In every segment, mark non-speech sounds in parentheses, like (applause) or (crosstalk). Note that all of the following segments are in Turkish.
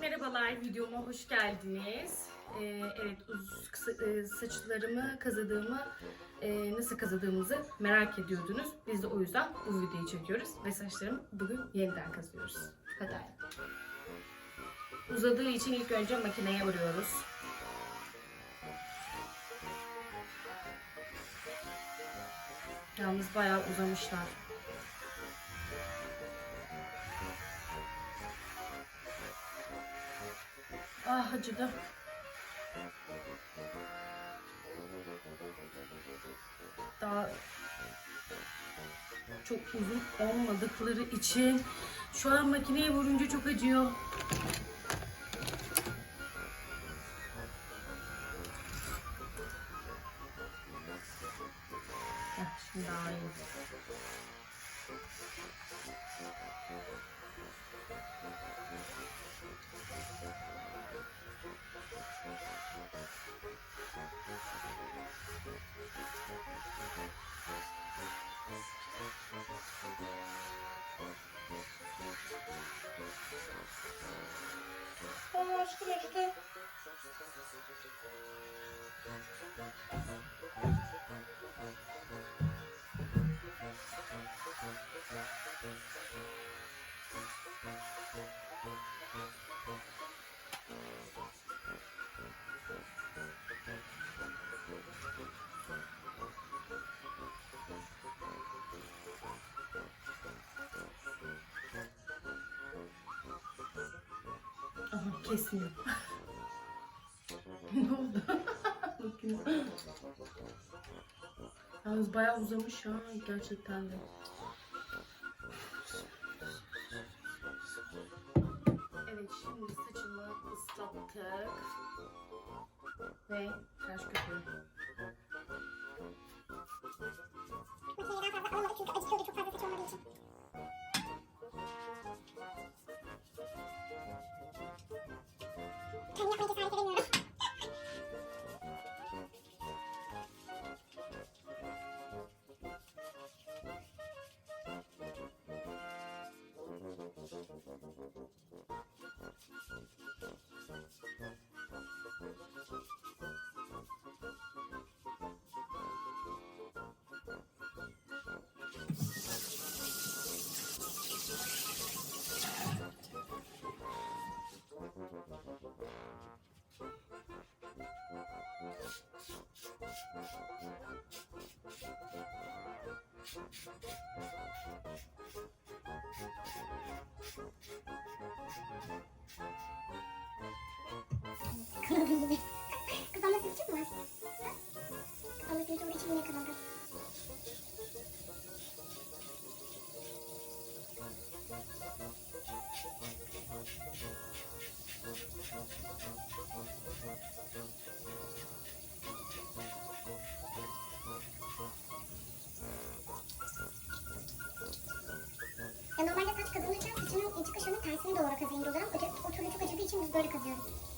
merhabalar, videoma hoş geldiniz. Ee, evet, kısa, e, saçlarımı kazıdığımı, e, nasıl kazıdığımızı merak ediyordunuz. Biz de o yüzden bu videoyu çekiyoruz ve saçlarımı bugün yeniden kazıyoruz. Hadi. Uzadığı için ilk önce makineye vuruyoruz. Yalnız bayağı uzamışlar. Ah acıdı. Daha çok uzun olmadıkları için şu an makineye vurunca çok acıyor. Kesmiyor. (laughs) ne oldu? (laughs) Bakayım. Yalnız bayağı uzamış ha gerçekten de. Evet şimdi saçımı ıslattık. Ve tıraş köpüğü. Makineyi daha fazla almadık çünkü acıtıyordu çok fazla saç olmadığı için. Kafamda sivilcik mi var? Ha? Kafamda sivilcik olduğu için yine kırıldı. Ya tersine doğru kazıyım diyorlar ama o türlü çok acıdığı için biz böyle kazıyoruz.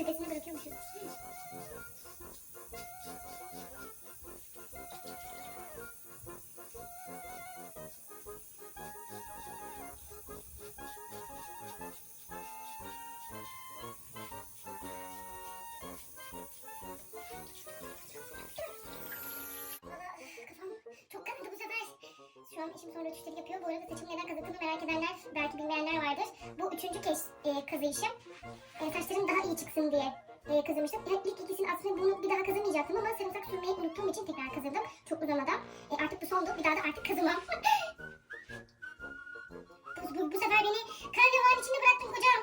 Tepesine bırakıyor musun? Şu an işim sonra rötuşları yapıyor. Bu arada saçımı neden kazıttığımı merak edenler, belki bilmeyenler vardır. Bu üçüncü kez e, kazıyışım. E, saçlarım daha iyi çıksın diye e, kazımıştım. Yani ilk ikisini aslında bunu bir daha kazımayacaktım ama sarımsak sürmeyi unuttuğum için tekrar kazıdım. Çok uzamadan. E, artık bu sondu. Bir daha da artık kazımam. bu, (laughs) bu, bu sefer beni kar revan içinde bıraktın kocam.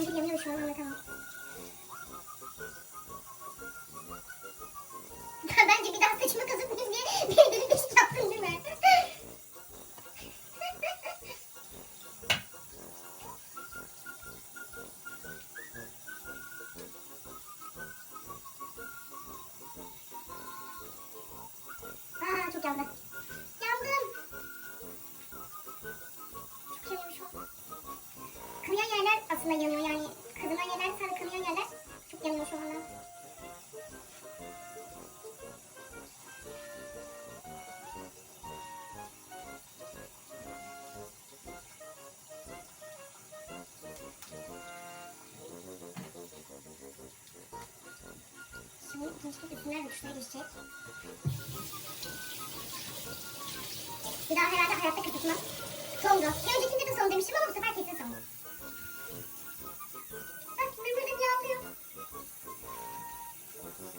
Bir yanıyor şu an anlatamam. Daha saçımı kazıtmayayım diye delik deşik (laughs) yaptın değil mi? Aa çok yandı. Yandım. Çok yanıyor şu an. Kanayan yerler aslında yanıyor yani. Kazınan yerler sadece kanayan yerler çok yanıyor şu anda. Şimdi ikinci üstünden rütuşlara geçecek. Bir daha herhalde hayatta kapatmam. Sondu. Bir öncekinde de son demiştim ama bu sefer kesin son. Bak bir burada yağlıyor.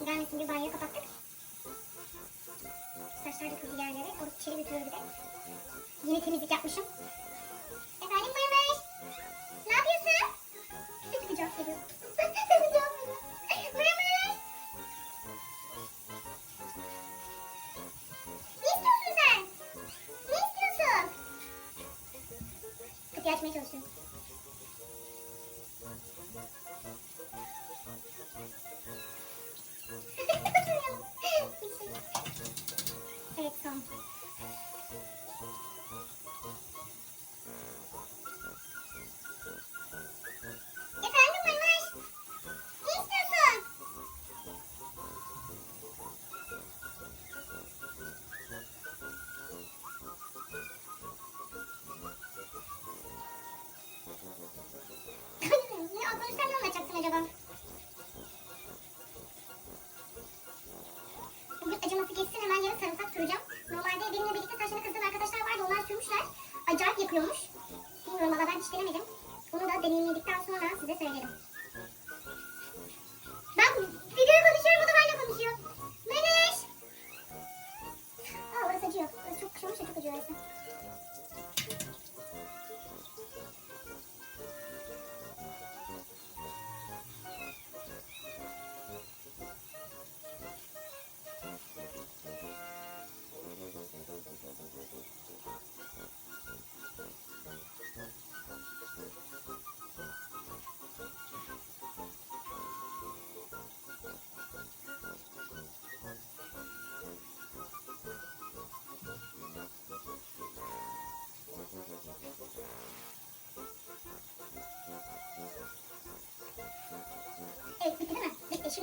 Gelmesin bir banyo kapattık. Saçlar da kızı yerlere. Alıp içeri götürüyor bir de. Yine temizlik yapmışım. Evet son.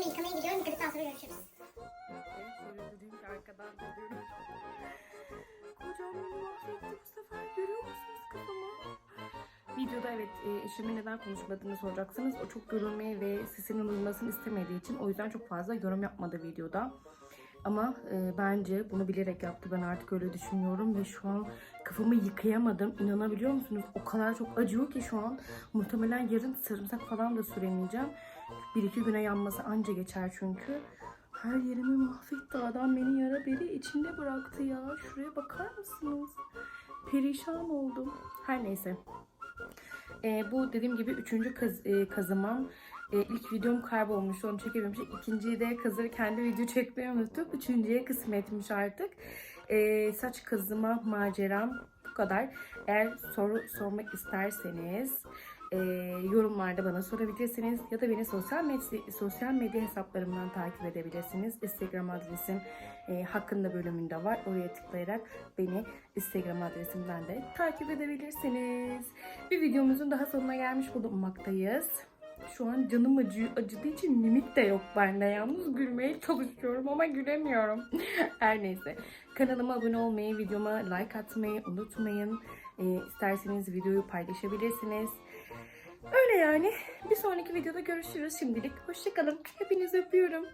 Şimdi yıkamaya gidiyorum. Yıkadıktan sonra görüşürüz. Ki arkadan geliyorum. Kocam beni mahvetti bu sefer. Görüyor musunuz kafamı? Videoda evet e, eşimin neden konuşmadığını soracaksınız. O çok görülmeyi ve sesinin duyulmasını istemediği için o yüzden çok fazla yorum yapmadı videoda. Ama e, bence bunu bilerek yaptı. Ben artık öyle düşünüyorum ve şu an kafamı yıkayamadım. İnanabiliyor musunuz? O kadar çok acıyor ki şu an. Muhtemelen yarın sarımsak falan da süremeyeceğim. Bir iki güne yanması anca geçer çünkü. Her yerimi mahvetti adam beni yara beri içinde bıraktı ya. Şuraya bakar mısınız? Perişan oldum. Her neyse. Ee, bu dediğim gibi üçüncü kaz, e, kazımam. E, ilk videom kaybolmuştu onu çekememiştim. İkinciyi de kazır kendi video çekmeyi unuttum. Üçüncüye kısmetmiş artık. E, saç kazıma maceram bu kadar. Eğer soru sormak isterseniz e, yorumlarda bana sorabilirsiniz ya da beni sosyal medya, sosyal medya hesaplarımdan takip edebilirsiniz. Instagram adresim e, hakkında bölümünde var. Oraya tıklayarak beni Instagram adresimden de takip edebilirsiniz. Bir videomuzun daha sonuna gelmiş bulunmaktayız. Şu an canım acıyor. Acıdığı için mimik de yok bende. Yalnız gülmeye çalışıyorum ama gülemiyorum. (laughs) Her neyse. Kanalıma abone olmayı, videoma like atmayı unutmayın. Ee, isterseniz videoyu paylaşabilirsiniz. Öyle yani. Bir sonraki videoda görüşürüz şimdilik. Hoşçakalın. Hepinizi öpüyorum.